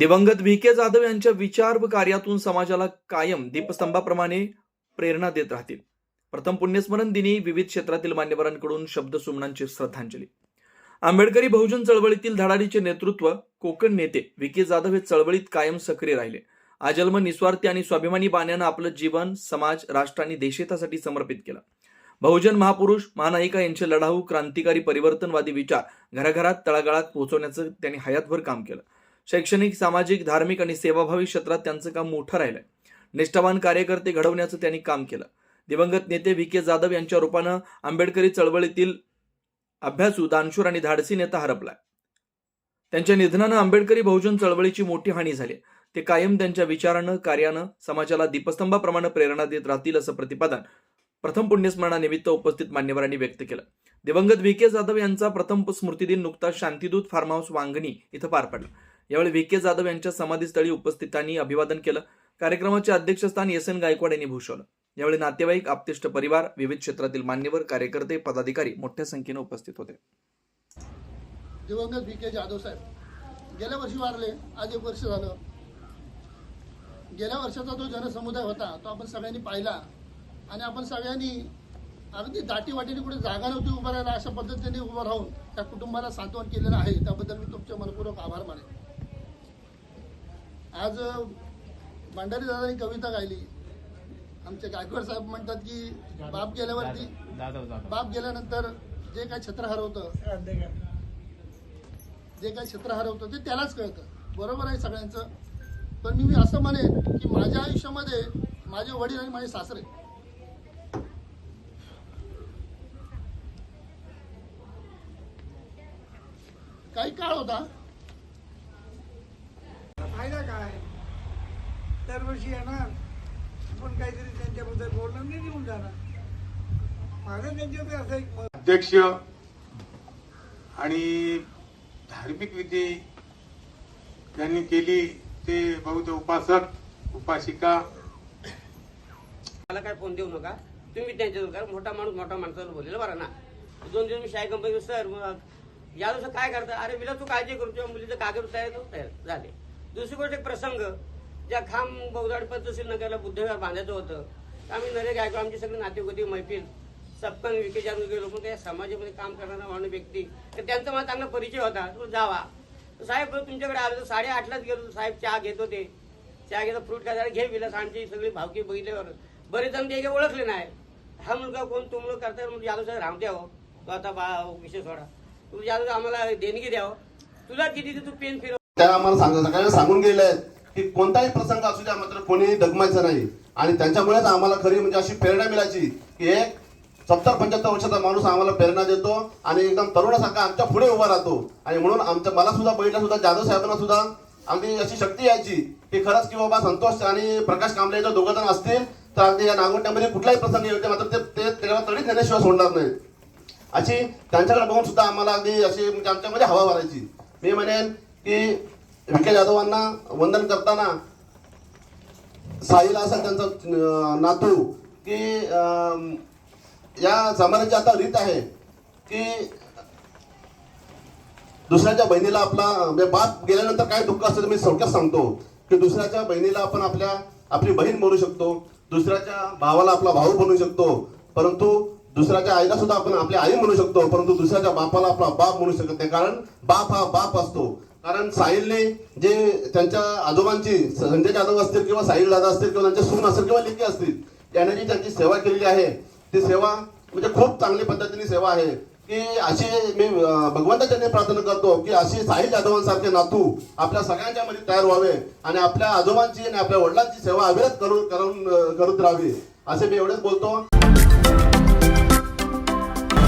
दिवंगत व्ही. के. जाधव यांच्या विचार व कार्यातून समाजाला कायम दीपस्तंभाप्रमाणे प्रेरणा देत राहतील. प्रथम पुण्यस्मरण दिनी विविध क्षेत्रातील मान्यवरांकडून शब्द सुमनांची श्रद्धांजली. आंबेडकरी बहुजन चळवळीतील धडाडीचे नेतृत्व कोकण नेते व्ही. के. जाधव हे चळवळीत कायम सक्रिय राहिले. आजन्म निस्वार्थी आणि स्वाभिमानी बाण्यानं आपलं जीवन समाज राष्ट्र आणि देशहितासाठी समर्पित केलं. बहुजन महापुरुष महानायिका यांचे लढाऊ क्रांतिकारी परिवर्तनवादी विचार घराघरात तळागाळात पोहोचवण्याचं त्यांनी हयातभर काम केलं. शैक्षणिक सामाजिक धार्मिक आणि सेवाभावी क्षेत्रात त्यांचं काम मोठं राहिलंय. निष्ठावान कार्यकर्ते घडवण्याचं त्यांनी काम केलं. दिवंगत नेते व्ही. के. जाधव यांच्या रूपानं आंबेडकरी चळवळीतील अभ्यासू दानशूर आणि धाडसी नेता हरपलाय. त्यांच्या निधनानं आंबेडकरी बहुजन चळवळीची मोठी हानी झाली. ते कायम त्यांच्या विचारानं कार्यानं समाजाला दीपस्तंभाप्रमाणे प्रेरणा देत राहतील असं प्रतिपादन प्रथम पुण्यस्मरणानिमित्त उपस्थित मान्यवरांनी व्यक्त केलं. दिवंगत व्ही. के. जाधव यांचा प्रथम स्मृतिदिन नुकताच शांतीदूत फार्म हाऊस वांगणी इथं पार पडला. यावेळी व्ही के जाधव यांच्या समाधीस्थळी उपस्थितांनी अभिवादन केलं. कार्यक्रमाचे अध्यक्षस्थान एस एन गायकवाड यांनी भूषवलं. यावेळी नातेवाईक आपतिष्ट परिवार विविध क्षेत्रातील मान्यवर कार्यकर्ते पदाधिकारी मोठ्या संख्येने उपस्थित होते. दिवंगत बी के जाधव साहेब गेल्या वर्षी वारले आज एक वर्ष झालं. गेल्या वर्षाचा जो जनसमुदाय होता तो आपण सगळ्यांनी पाहिला. आणि आपण सगळ्यांनी अगदी दाटी वाटीने कुठे जागा नव्हती उभं राहायला अशा पद्धतीने उभं राहून त्या कुटुंबाला सांत्वन केलेलं आहे. त्याबद्दल मी तुमचे मनपूर्वक आभार मानेन. आज भंडारी दादांनी कविता गायली. आमचे गायकवाड साहेब म्हणतात की बाप गेल्यावरती बाप गेल्यानंतर जे काही छत्र हरवतं जे काही क्षेत्र हरवतं ते त्यालाच कळतं. बरोबर आहे सगळ्यांचं. पण मी असं म्हणेन की माझ्या आयुष्यामध्ये माझे वडील आणि माझे सासरे काही काळ होता फायदा काय दरवर्षी येणार. आपण काहीतरी त्यांच्याबद्दल बोलणं नाही निघून जाणार. माझं त्यांच्याकडे असं एक मत अध्यक्ष आणि धार्मिक विधी ज्यांनी केली ते बौद्ध उपासक उपासिका. मला काय फोन देऊ नका? तुम्ही त्यांच्याजवळ करा. मोठा माणूस मोठा माणसाला बोललेला बरं ना. दोन दिवस मी शाही कंपनी सर मग या दिवसात काय करता? अरे विला तू काळजी करू तुझ्या मुलीचं कागद तयार तयार झाले. दुसरी गोष्ट एक प्रसंग. ज्या खांब बौदाड नगरला बुद्धविहार बांधायचं होतं तर आम्ही नरे गायकवाड आमची सगळी नाते होती मैफिल सपकन विके जाणून गेलो पण त्या समाजामध्ये काम करणारा माणूस व्यक्ती. तर त्यांचा मला चांगला परिचय होता तो जावा. साहेब तुमच्याकडे आलो तर साडेआठलाच गेलो साहेब चहा घेत होते. चहा घेतो फ्रूट खायला घे विलास आमची सगळी भावकी बघितल्यावर. बरेच जण ते ओळखले नाही. हा मुलगा कोण तो मुलगा करता म्हणजे यादव साहेब राम द्यावं हो. तो आता बा विषय सोडा. तू यादव आम्हाला देणगी द्यावं हो. तुला किती तू पेन फिरव. त्या आम्हाला सगळ्यांना सांगून गेले आहेत की कोणताही प्रसंग असू द्या मात्र कोणीही दगमायचा नाही. आणि त्यांच्यामुळेच आम्हाला खरी म्हणजे अशी प्रेरणा मिळायची की एक सत्तर पंच्याहत्तर वर्षाचा माणूस आम्हाला प्रेरणा देतो आणि एकदम तरुणासारखा आमच्या पुढे उभा राहतो. आणि म्हणून आमच्या मला सुद्धा बहिणीला सुद्धा जाधव साहेबांना सुद्धा अगदी अशी शक्ती यायची की खरंच की बाबा संतोष आणि प्रकाश कांबळे जर दोघं जण असतील तर अगदी या नागोट्यामध्ये कुठलाही प्रसंग येते मात्र ते ते त्याला तडीत नेण्याशिवाय सोडणार नाही अशी त्यांच्याकडे बघून सुद्धा आम्हाला अगदी अशी म्हणजे आमच्यामध्ये हवा भरायची. मी म्हणेन की विखे जाधवांना वंदन करताना साईला असा त्यांचा नातू की या जमान्याची आता रीत आहे की दुसऱ्याच्या बहिणीला आपला म्हणजे बाप गेल्यानंतर काय दुःख असतं मी थोडक्यात सांगतो. की दुसऱ्याच्या बहिणीला आपण आपल्या आपली बहीण म्हणू शकतो. दुसऱ्याच्या भावाला आपला भाऊ बनू शकतो. परंतु दुसऱ्याच्या आईला सुद्धा आपण आपली आई म्हणू शकतो. परंतु दुसऱ्याच्या बापाला आपला बाप म्हणू शकत नाही. कारण बाप हा बाप असतो. कारण साहिलने जे त्यांच्या आजोबांची संजय जाधव असतील किंवा साहिल दादा असतील किंवा त्यांचे सून असतील किंवा लेखी असतील त्याने जी त्यांची सेवा केलेली आहे ती सेवा म्हणजे खूप चांगली पद्धतीने सेवा आहे. की अशी मी भगवंताच्या प्रार्थना करतो की अशी साहिल जाधवांसारखे नातू आपल्या सगळ्यांच्या मध्ये तयार व्हावे आणि आपल्या आजोबांची आणि आपल्या वडिलांची सेवा अविरत करून करून करत राहावी असे मी एवढेच बोलतो.